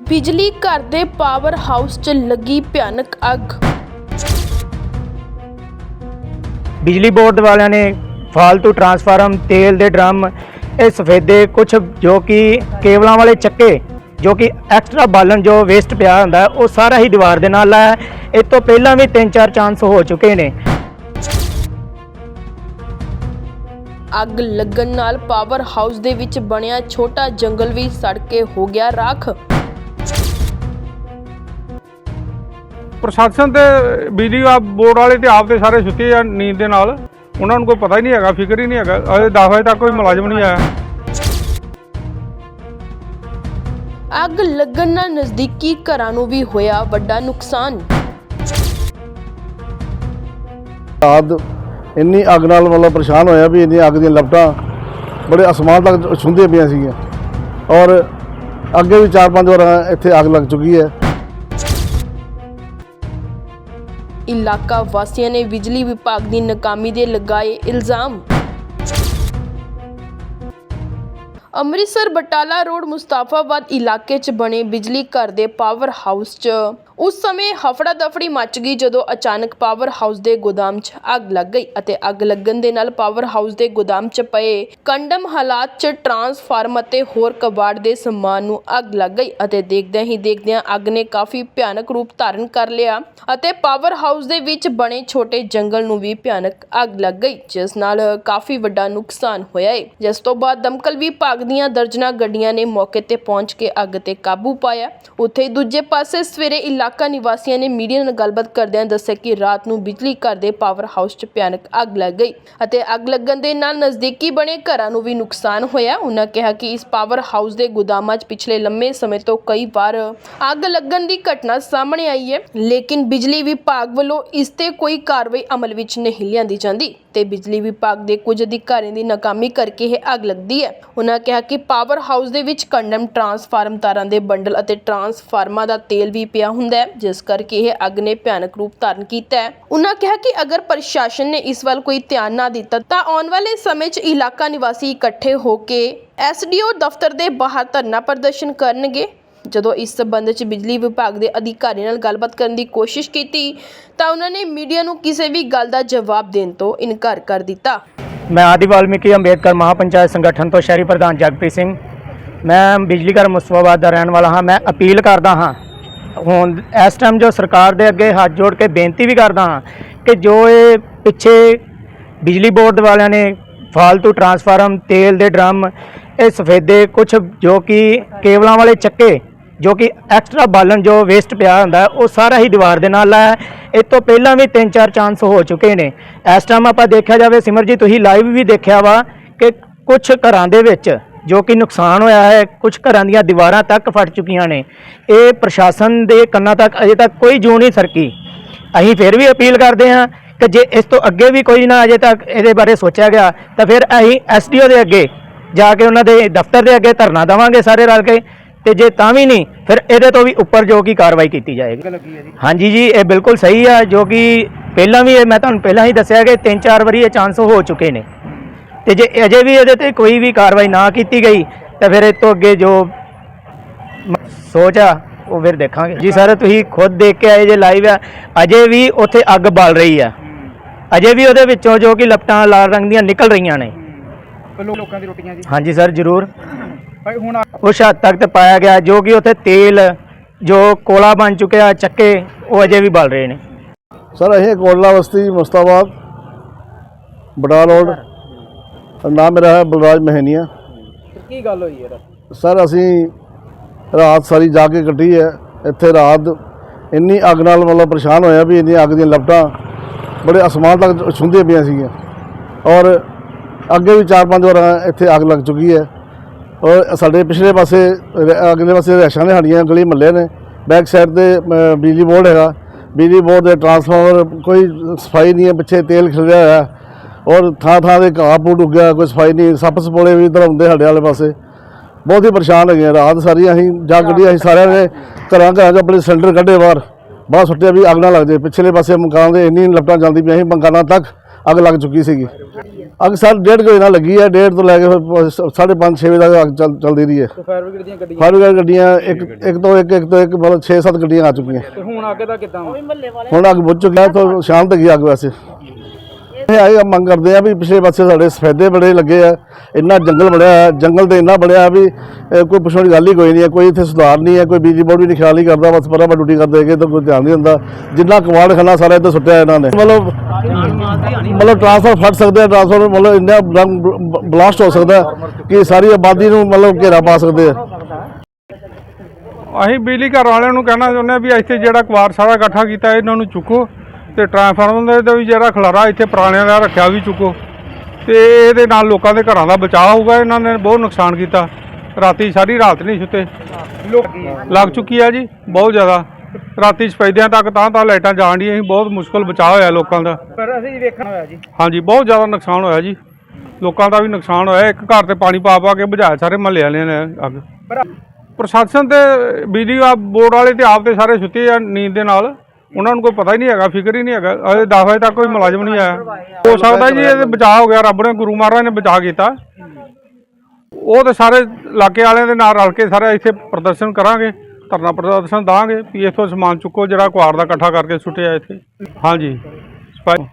ਬਿਜਲੀ ਘਰ ਦੇ ਪਾਵਰ ਹਾਊਸ 'ਚ ਲੱਗੀ ਭਿਆਨਕ ਅੱਗ। ਬਿਜਲੀ ਬੋਰਡ ਵਾਲਿਆਂ ਨੇ ਫਾਲਤੂ ਟਰਾਂਸਫਾਰਮ ਤੇਲ ਦੇ ਡਰਮ ਇਹ ਸਫੇਦੇ ਕੁਝ ਜੋ ਕਿ ਕੇਬਲਾਂ ਵਾਲੇ ਚੱਕੇ ਜੋ ਕਿ ਐਕਸਟਰਾ ਬਾਲਣ ਜੋ ਵੇਸਟ ਪਿਆ ਹੁੰਦਾ ਉਹ ਸਾਰਾ ਹੀ ਦੀਵਾਰ ਦੇ ਨਾਲ ਹੈ ਇਹ ਤੋਂ ਪਹਿਲਾਂ ਵੀ 3-4 ਚਾਂਸ ਹੋ ਚੁੱਕੇ ਨੇ। ਅੱਗ ਲੱਗਣ ਨਾਲ ਪਾਵਰ ਹਾਊਸ ਦੇ ਵਿੱਚ ਬਣਿਆ ਛੋਟਾ ਜੰਗਲ ਵੀ ਸੜ ਕੇ ਹੋ ਗਿਆ ਰਾਖ। ਪ੍ਰਸ਼ਾਸਨ ਤੇ ਬਿਜਲੀ ਆ ਬੋਰਡ ਵਾਲੇ ਤੇ ਆਪ ਤੇ ਸਾਰੇ ਸੁੱਤੇ ਆ ਨੀਂਦ ਦੇ ਨਾਲ। ਉਹਨਾਂ ਨੂੰ ਕੋਈ ਪਤਾ ਹੀ ਨਹੀਂ ਹੈਗਾ ਫਿਕਰ ਹੀ ਨਹੀਂ ਹੈਗਾ। ਅਜੇ 10 ਵਜੇ ਤੱਕ ਕੋਈ ਮੁਲਾਜ਼ਮ ਨਹੀਂ ਆਇਆ। ਅੱਗ ਲੱਗਣ ਨਾਲ ਨਜ਼ਦੀਕੀ ਘਰਾਂ ਨੂੰ ਵੀ ਹੋਇਆ ਵੱਡਾ ਨੁਕਸਾਨ। ਰਾਤ ਇੰਨੀ ਅੱਗ ਨਾਲ ਮਤਲਬ ਪਰੇਸ਼ਾਨ ਹੋਇਆ ਵੀ ਇੰਨੀ ਅੱਗ ਦੀਆਂ ਲਪਟਾਂ ਬੜੇ ਅਸਮਾਨ ਤੱਕ ਛੁੰਦੀਆਂ ਪਈਆਂ ਸੀਗੀਆਂ। ਔਰ ਅੱਗੇ ਵੀ ਚਾਰ ਪੰਜ ਵਾਰ ਇੱਥੇ ਅੱਗ ਲੱਗ ਚੁੱਕੀ ਹੈ। ਇਲਾਕਾ ਵਾਸੀਆਂ ਨੇ ਬਿਜਲੀ ਵਿਭਾਗ ਦੀ ਨਾਕਾਮੀ ਦੇ ਲਗਾਏ ਇਲਜ਼ਾਮ। ਅੰਮ੍ਰਿਤਸਰ ਬਟਾਲਾ ਰੋਡ ਮੁਸਤਾਫਾਬਾਦ ਇਲਾਕੇ 'ਚ ਬਣੇ ਬਿਜਲੀ ਘਰ ਦੇ ਪਾਵਰ ਹਾਊਸ 'ਚ। ਉਸ ਸਮੇਂ ਹਫੜਾ ਦਫੜੀ ਮਚ ਗਈ ਜਦੋਂ ਅਚਾਨਕ ਪਾਵਰ ਹਾਊਸ ਦੇ ਗੋਦਾਮ 'ਚ ਅੱਗ ਲੱਗ ਗਈ ਅਤੇ ਅੱਗ ਲੱਗਣ ਦੇ ਨਾਲ ਪਾਵਰ ਹਾਊਸ ਦੇ ਗੋਦਾਮ 'ਚ ਪਏ ਕੰਡਮ ਹਾਲਾਤ 'ਚ ਟਰਾਂਸਫਾਰਮ ਅਤੇ ਹੋਰ ਕਬਾੜ ਦੇ ਸਮਾਨ ਨੂੰ ਅੱਗ ਲੱਗ ਗਈ ਅਤੇ ਦੇਖਦਿਆਂ ਹੀ ਦੇਖਦਿਆਂ ਅੱਗ ਨੇ ਕਾਫੀ ਭਿਆਨਕ ਰੂਪ ਧਾਰਨ ਕਰ ਲਿਆ ਅਤੇ ਪਾਵਰ ਹਾਊਸ ਦੇ ਵਿੱਚ ਬਣੇ ਛੋਟੇ ਜੰਗਲ ਨੂੰ ਵੀ ਭਿਆਨਕ ਅੱਗ ਲੱਗ ਗਈ, ਜਿਸ ਨਾਲ ਕਾਫੀ ਵੱਡਾ ਨੁਕਸਾਨ ਹੋਇਆ ਹੈ ਜਿਸ ਤੋਂ ਬਾਅਦ ਦਮਕਲ ਵਿਭਾਗ ਦੀਆਂ ਦਰਜਨਾਂ ਗੱਡੀਆਂ ਨੇ ਮੌਕੇ ਤੇ ਪਹੁੰਚ ਕੇ ਅੱਗ ਤੇ ਕਾਬੂ ਪਾਇਆ। ਉੱਥੇ ਦੂਜੇ ਪਾਸੇ ਸਵੇਰੇ ਇਲਾਕਾ ਨਿਵਾਸੀਆਂ ਨੇ ਮੀਡੀਆ ਨਾਲ ਗੱਲਬਾਤ ਕਰਦਿਆਂ ਦੱਸਿਆ ਕਿ ਰਾਤ ਨੂੰ ਬਿਜਲੀ ਘਰ ਦੇ ਪਾਵਰ ਹਾਊਸ 'ਚ ਭਿਆਨਕ ਅੱਗ ਲੱਗ ਗਈ ਅਤੇ ਅੱਗ ਲੱਗਣ ਦੇ ਨਾਲ ਨਜ਼ਦੀਕੀ ਬਣੇ ਘਰਾਂ ਨੂੰ ਵੀ ਨੁਕਸਾਨ ਹੋਇਆ। ਉਹਨਾਂ ਕਿਹਾ ਕਿ ਇਸ ਪਾਵਰ ਹਾਊਸ ਦੇ ਗੋਦਾਮਾਂ 'ਚ ਪਿਛਲੇ ਲੰਮੇ ਸਮੇਂ ਤੋਂ ਕਈ ਵਾਰ ਅੱਗ ਲੱਗਣ ਦੀ ਘਟਨਾ ਸਾਹਮਣੇ ਆਈ ਹੈ, ਲੇਕਿਨ ਬਿਜਲੀ ਵਿਭਾਗ ਵੱਲੋਂ ਇਸ ਤੇ ਕੋਈ ਕਾਰਵਾਈ ਅਮਲ ਵਿੱਚ ਨਹੀਂ ਲਿਆਂਦੀ ਜਾਂਦੀ। ਤੇ ਬਿਜਲੀ ਵਿਭਾਗ ਦੇ ਕੁਝ ਅਧਿਕਾਰੀਆਂ ਦੀ ਨਾਕਾਮੀ ਕਰਕੇ ਇਹ ਅੱਗ ਲੱਗਦੀ ਹੈ। ਉਹਨਾਂ ਕਿਹਾ ਕਿ ਪਾਵਰ ਹਾਊਸ ਦੇ ਵਿੱਚ ਕੰਡਮ ਟਰਾਂਸਫਾਰਮ ਤਾਰਾਂ ਦੇ ਬੰਡਲ ਅਤੇ ਟਰਾਂਸਫਾਰਮਾਂ ਦਾ ਤੇਲ ਵੀ ਪਿਆ ਹੁੰਦਾ ਹੈ, ਜਿਸ ਕਰਕੇ ਇਹ ਅੱਗ ਨੇ ਭਿਆਨਕ ਰੂਪ ਧਾਰਨ ਕੀਤਾ ਹੈ। ਉਨ੍ਹਾਂ ਕਿਹਾ ਕਿ ਅਗਰ ਪ੍ਰਸ਼ਾਸਨ ਨੇ ਇਸ ਵੱਲ ਕੋਈ ਧਿਆਨ ਨਾ ਦਿੱਤਾ, ਤਾਂ ਆਉਣ ਵਾਲੇ ਸਮੇਂ 'ਚ ਇਲਾਕਾ ਨਿਵਾਸੀ ਇਕੱਠੇ ਹੋ ਕੇ ਐਸਡੀਓ ਦਫ਼ਤਰ ਦੇ ਬਾਹਰ ਧਰਨਾ ਪ੍ਰਦਰਸ਼ਨ ਕਰਨਗੇ। ਜਦੋਂ ਇਸ ਸਬੰਧ 'ਚ ਬਿਜਲੀ ਵਿਭਾਗ ਦੇ ਅਧਿਕਾਰੀ ਨਾਲ ਗੱਲਬਾਤ ਕਰਨ ਦੀ ਕੋਸ਼ਿਸ਼ ਕੀਤੀ, ਤਾਂ ਉਹਨਾਂ ਨੇ ਮੀਡੀਆ ਨੂੰ ਕਿਸੇ ਵੀ ਗੱਲ ਦਾ ਜਵਾਬ ਦੇਣ ਤੋਂ ਇਨਕਾਰ ਕਰ ਦਿੱਤਾ। ਮੈਂ ਆਦਿ ਵਾਲਮੀਕੀ ਅੰਬੇਦਕਰ ਮਹਾਪੰਚਾਇਤ ਸੰਗਠਨ ਤੋਂ ਸ਼ਹਿਰੀ ਪ੍ਰਧਾਨ ਜਗਪ੍ਰੀਤ ਸਿੰਘ। ਮੈਂ ਬਿਜਲੀ ਘਰ ਮੁਸਤਫਾਬਾਦ ਦਾ ਰਹਿਣ ਵਾਲਾ ਹਾਂ। ਮੈਂ ਅਪੀਲ ਕਰਦਾ ਹਾਂ, ਹੁਣ ਇਸ ਟਾਈਮ ਜੋ ਸਰਕਾਰ ਦੇ ਅੱਗੇ ਹੱਥ ਜੋੜ ਕੇ ਬੇਨਤੀ ਵੀ ਕਰਦਾ ਹਾਂ ਕਿ ਜੋ ਇਹ ਪਿੱਛੇ ਬਿਜਲੀ ਬੋਰਡ ਵਾਲਿਆਂ ਨੇ ਫਾਲਤੂ ਟਰਾਂਸਫਾਰਮ, ਤੇਲ ਦੇ ਡਰਮ, ਇਹ ਸਫੇਦੇ ਕੁਝ ਜੋ ਕਿ ਕੇਬਲਾਂ ਵਾਲੇ ਚੱਕੇ ਜੋ ਕਿ ਐਕਸਟਰਾ ਬਾਲਣ ਜੋ ਵੇਸਟ ਪਿਆ ਹੁੰਦਾ ਉਹ ਸਾਰਾ ਹੀ ਦੀਵਾਰ ਦੇ ਨਾਲ ਲਾਇਆ ਇਹ ਤੋਂ ਪਹਿਲਾਂ ਵੀ 3-4 ਚਾਂਸ ਹੋ ਚੁੱਕੇ ਨੇ। ਇਸ ਟਾਈਮ ਆਪਾਂ ਦੇਖਿਆ ਜਾਵੇ, ਸਿਮਰ ਜੀ, ਤੁਸੀਂ ਲਾਈਵ ਵੀ ਦੇਖਿਆ ਵਾ ਕਿ ਕੁਝ ਘਰਾਂ ਦੇ ਵਿੱਚ ਜੋ ਕਿ ਨੁਕਸਾਨ ਹੋਇਆ ਹੈ ਕੁਝ ਘਰਾਂ ਦੀਆਂ ਦੀਵਾਰਾਂ ਤੱਕ ਫਟ ਚੁੱਕੀਆਂ ਨੇ। ਇਹ ਪ੍ਰਸ਼ਾਸਨ ਦੇ ਕੰਨਾਂ ਤੱਕ ਅਜੇ ਤੱਕ ਕੋਈ ਜੂ ਨਹੀਂ ਸਰਕੀ। ਅਸੀਂ ਫਿਰ ਵੀ ਅਪੀਲ ਕਰਦੇ ਹਾਂ ਕਿ ਜੇ ਇਸ ਤੋਂ ਅੱਗੇ ਵੀ ਕੋਈ ਨਾ ਅਜੇ ਤੱਕ ਇਹਦੇ ਬਾਰੇ ਸੋਚਿਆ ਗਿਆ, ਤਾਂ ਫਿਰ ਅਸੀਂ ਐਸਡੀਓ ਦੇ ਅੱਗੇ ਜਾ ਕੇ ਉਹਨਾਂ ਦੇ ਦਫ਼ਤਰ ਦੇ ਅੱਗੇ ਧਰਨਾ ਦੇਵਾਂਗੇ ਸਾਰੇ ਰਲ ਕੇ। ਤੇ ਜੇ ਤਾਂ ਵੀ ਨਹੀਂ ਫਿਰ ਇਹਦੇ ਤੋਂ ਵੀ ਉੱਪਰ ਜੋ ਕੀ ਕਾਰਵਾਈ ਕੀਤੀ ਜਾਏਗੀ। ਹਾਂਜੀ ਜੀ ਇਹ ਬਿਲਕੁਲ ਸਹੀ ਆ ਜੋ ਕਿ ਪਹਿਲਾਂ ਵੀ ਮੈਂ ਤੁਹਾਨੂੰ ਪਹਿਲਾਂ ਹੀ ਦੱਸਿਆ ਕਿ ਤਿੰਨ ਚਾਰ ਵਾਰੀ ਇਹ ਚਾਂਸ ਹੋ ਚੁੱਕੇ ਨੇ। ਤੇ ਜੇ ਅਜੇ ਵੀ ਇਹਦੇ ਤੇ ਕੋਈ ਵੀ ਕਾਰਵਾਈ ਨਾ ਕੀਤੀ ਗਈ ਤਾਂ ਫਿਰ ਇਹ ਤੋਂ ਅੱਗੇ ਜੋ ਸੋਚ ਆ ਉਹ ਫਿਰ ਦੇਖਾਂਗੇ। ਜੀ ਸਰ ਤੁਸੀਂ ਖੁਦ ਦੇਖ ਕੇ ਆਏ ਜੇ ਲਾਈਵ ਆ ਅਜੇ ਵੀ ਉੱਥੇ ਅੱਗ ਬਲ ਰਹੀ ਆ। ਅਜੇ ਵੀ ਉਹਦੇ ਵਿੱਚੋਂ ਜੋ ਕਿ ਲਪਟਾਂ ਲਾਲ ਰੰਗ ਦੀਆਂ ਨਿਕਲ ਰਹੀਆਂ ਨੇ। ਲੋਕਾਂ ਦੀ ਰੋਟੀਆਂ ਜੀ। ਹਾਂਜੀ ਸਰ ਜ਼ਰੂਰ। ਭਾਈ ਹੁਣ ਉਸ ਹੱਦ ਤੱਕ ਤੇ ਪਾਇਆ ਗਿਆ ਜੋ ਕਿ ਉੱਥੇ ਤੇਲ ਜੋ ਕੋਲਾ ਬਣ ਚੁੱਕਿਆ ਚੱਕੇ ਉਹ ਅਜੇ ਵੀ ਬਲ ਰਹੇ ਨੇ। ਸਰ ਇਹ ਕੋਟਲਾ ਬਸਤੀ ਮੁਸਤਾਬਾਦ ਬੜਾ ਰੋਡ ਨਾਮ ਮੇਰਾ ਹੈ ਬਲਰਾਜ ਮਹਿਨੀਆ। ਕੀ ਗੱਲ ਹੋਈ ਯਾਰ ਸਰ ਅਸੀਂ ਰਾਤ ਸਾਰੀ ਜਾ ਕੇ ਕੱਢੀ ਹੈ। ਇੱਥੇ ਰਾਤ ਇੰਨੀ ਅੱਗ ਨਾਲ ਮਤਲਬ ਪਰੇਸ਼ਾਨ ਹੋਇਆ ਵੀ ਇੰਨੀ ਅੱਗ ਦੀਆਂ ਲਪਟਾਂ ਬੜੇ ਅਸਮਾਨ ਤੱਕ ਛੁੰਦੀਆਂ ਪਈਆਂ ਸੀਗੀਆਂ। ਔਰ ਅੱਗੇ ਵੀ ਚਾਰ ਪੰਜ ਵਾਰ ਇੱਥੇ ਅੱਗ ਲੱਗ ਚੁੱਕੀ ਹੈ। ਔਰ ਸਾਡੇ ਪਿਛਲੇ ਪਾਸੇ ਰ- ਅਗਲੇ ਪਾਸੇ ਰਹਿਸ਼ਾਂ ਨੇ ਸਾਡੀਆਂ ਗਲੀ ਮਹੱਲੇ ਨੇ। ਬੈਕ ਸਾਈਡ ਤੇ ਬਿਜਲੀ ਬੋਰਡ ਹੈਗਾ। ਬਿਜਲੀ ਬੋਰਡ ਦੇ ਟਰਾਂਸਫਾਰਮਰ ਕੋਈ ਸਫ਼ਾਈ ਨਹੀਂ ਹੈ, ਪਿੱਛੇ ਤੇਲ ਖਿਲਰਿਆ ਹੋਇਆ। ਔਰ ਥਾਂ ਥਾਂ ਦੇ ਘਾਹ ਪੂਟ ਉੱਗਿਆ ਕੋਈ ਸਫ਼ਾਈ ਨਹੀਂ। ਸੱਪ ਸਪੋਲੇ ਵੀ ਇੱਧਰ ਸਾਡੇ ਵਾਲੇ ਪਾਸੇ। ਬਹੁਤ ਹੀ ਪਰੇਸ਼ਾਨ ਹੈਗੇ ਰਾਤ ਸਾਰੀ ਅਸੀਂ ਜਾ ਗੱਡੀ, ਅਸੀਂ ਸਾਰਿਆਂ ਨੇ ਘਰਾਂ ਘਰਾਂ 'ਚ ਆਪਣੇ ਸਿਲੰਡਰ ਕੱਢੇ ਬਾਹਰ। ਬਾਹਰ ਸੁੱਟਿਆ ਵੀ ਅੱਗ ਨਾ ਲੱਗ ਜਾਏ। ਪਿਛਲੇ ਪਾਸੇ ਮਕਾਨ ਦੇ ਇੰਨੀ ਲਪਟਾਂ ਚੱਲਦੀ ਪਈਆਂ ਸੀ, ਮਕਾਨਾਂ ਤੱਕ। ਅੱਗ ਲੱਗ ਚੁੱਕੀ ਸੀਗੀ। ਅੱਗ ਸਰ ਡੇਢ ਕੁ ਵਜੇ ਨਾਲ ਲੱਗੀ ਹੈ ਡੇਢ ਤੋਂ ਲੈ ਕੇ ਫਿਰ ਸਾਢੇ ਪੰਜ ਛੇ ਵਜੇ ਤੱਕ ਅੱਗ ਚੱਲ- ਚੱਲਦੀ ਰਹੀ ਹੈ। ਫਾਇਰ ਬ੍ਰਿਗੇਡ ਦੀਆਂ ਗੱਡੀਆਂ? ਫਾਇਰ ਬ੍ਰਿਗੇਡ ਗੱਡੀਆਂ ਇੱਕ ਇੱਕ ਤੋਂ ਇੱਕ ਇੱਕ ਤੋਂ ਇੱਕ ਮਤਲਬ 6-7 ਗੱਡੀਆਂ ਆ ਚੁੱਕੀਆਂ। ਤੇ ਹੁਣ ਅੱਗ ਦਾ ਕਿਦਾਂ ਹੁਣ ਅੱਗ ਬੁੱਝ ਚੁੱਕੀ ਹੈ ਤਾਂ ਸ਼ਾਂਤ ਹੈਗੀ ਅੱਗ ਵੈਸੇ। ਇਹ ਮੰਗ ਕਰਦੇ ਆ ਵੀ ਪਿਛਲੇ ਪਾਸੇ ਸਾਡੇ ਸਫੈਦੇ ਬੜੇ ਲੱਗੇ ਆ, ਇੰਨਾ ਜੰਗਲ ਬੜਿਆ ਜੰਗਲ ਤੇ ਇੰਨਾ ਬੜਿਆ ਵੀ ਕੋਈ ਪੁੱਛਣ ਦੀ ਗੱਲ ਹੀ ਕੋਈ ਨਹੀਂ ਹੈ, ਕੋਈ ਇੱਥੇ ਸੁਧਾਰ ਨਹੀਂ ਹੈ, ਕੋਈ ਬਿਜਲੀ ਬੋਰਡ ਵੀ ਨਹੀਂ ਖਿਆਲ ਨਹੀਂ ਕਰਦਾ, ਬਸ ਬਰਾਬਰ ਡਿਊਟੀ ਕਰਦੇ ਹੈਗੇ ਤਾਂ ਕੋਈ ਧਿਆਨ ਨਹੀਂ ਦਿੰਦਾ। ਜਿੰਨਾ ਕਵਾੜ ਖਾਨਾ ਸਾਰਾ ਇੱਧਰ ਸੁੱਟਿਆ ਇਹਨਾਂ ਨੇ। ਮਤਲਬ ਮਤਲਬ ਟ੍ਰਾਂਸਫਰ ਫਟ ਸਕਦੇ ਆ ਟ੍ਰਾਂਸਫਰ ਮਤਲਬ ਇੰਨਾ ਬਲਾਸਟ ਹੋ ਸਕਦਾ ਕਿ ਸਾਰੀ ਆਬਾਦੀ ਨੂੰ ਮਤਲਬ ਘੇਰਾ ਪਾ ਸਕਦੇ ਆ। ਅਸੀਂ ਬਿਜਲੀ ਘਰ ਵਾਲਿਆਂ ਨੂੰ ਕਹਿਣਾ ਚਾਹੁੰਦੇ ਹਾਂ ਵੀ ਇੱਥੇ ਜਿਹੜਾ ਕਵਾਰ ਸਾਰਾ ਇਕੱਠਾ ਕੀਤਾ, ਇਹਨਾਂ ਨੂੰ ਚੁੱਕੋ। ਤੇ ਟ੍ਰਾਂਸਫਾਰਮਰ ਦੇ ਵੀ ਜਿਹੜਾ ਖਲਾਰਾ ਇੱਥੇ ਪੁਰਾਣਿਆਂ ਦਾ ਰੱਖਿਆ ਵੀ ਚੁੱਕੋ। ਤੇ ਇਹਦੇ ਨਾਲ ਲੋਕਾਂ ਦੇ ਘਰਾਂ ਦਾ ਬਚਾਅ ਹੋਊਗਾ ਇਹਨਾਂ ਨੇ ਬਹੁਤ ਨੁਕਸਾਨ ਕੀਤਾ। ਰਾਤੀ ਸਾਰੀ ਰਾਤ ਨਹੀਂ ਸੁੱਤੇ। ਲੱਗ ਚੁੱਕੀ ਆ ਜੀ ਬਹੁਤ ਜ਼ਿਆਦਾ। ਰਾਤੀ ਸਪੈਦਿਆਂ ਤੱਕ ਤਾਂ ਤਾਂ ਲਾਈਟਾਂ ਜਾਣ ਡੀਆਂ ਸੀ ਬਹੁਤ ਮੁਸ਼ਕਲ ਬਚਾਅ ਹੋਇਆ ਲੋਕਾਂ ਦਾ। ਪਰ ਅਸੀਂ ਵੇਖਣਾ ਹੋਇਆ ਜੀ। ਹਾਂਜੀ ਬਹੁਤ ਜ਼ਿਆਦਾ ਨੁਕਸਾਨ ਹੋਇਆ ਜੀ। ਲੋਕਾਂ ਦਾ ਵੀ ਨੁਕਸਾਨ ਹੋਇਆ ਇੱਕ ਘਰ ਤੇ ਪਾਣੀ ਪਾ ਪਾ ਕੇ ਬੁਝਾਇਆ ਸਾਰੇ ਮਹੱਲੇ ਵਾਲਿਆਂ ਨੇ ਅੱਗ। ਪ੍ਰਸ਼ਾਸਨ ਤੇ ਬਿਜਲੀ ਬੋਰਡ ਵਾਲੇ ਤੇ ਆਪ ਤੇ ਸਾਰੇ ਸੁੱਤੇ ਆ ਨੀਂਦ ਦੇ ਨਾਲ। ਉਹਨਾਂ ਨੂੰ ਕੋਈ ਪਤਾ ਹੀ ਨਹੀਂ ਹੈਗਾ, ਫਿਕਰ ਹੀ ਨਹੀਂ ਹੈਗਾ। ਅਜੇ 10 ਵਜੇ ਤੱਕ ਕੋਈ ਮੁਲਾਜ਼ਮ ਨਹੀਂ ਆਇਆ। ਹੋ ਸਕਦਾ ਜੀ ਇਹ ਬਚਾਅ ਹੋ ਗਿਆ, ਰੱਬ ਨੇ ਗੁਰੂ ਮਹਾਰਾਜ ਨੇ ਬਚਾਅ ਕੀਤਾ। ਉਹ ਤੇ ਸਾਰੇ ਇਲਾਕੇ ਵਾਲਿਆਂ ਦੇ ਨਾਲ ਰਲ ਕੇ ਸਾਰੇ ਇੱਥੇ ਪ੍ਰਦਰਸ਼ਨ ਕਰਾਂਗੇ, ਧਰਨਾ ਪ੍ਰਦਰਸ਼ਨ ਦਾਂਗੇ, ਵੀ ਇੱਥੋਂ ਸਮਾਨ ਚੁੱਕੋ ਜਿਹੜਾ ਕੁਆਰ ਦਾ ਇਕੱਠਾ ਕਰਕੇ ਸੁੱਟਿਆ ਇੱਥੇ। ਹਾਂਜੀ। ਸਪਾ-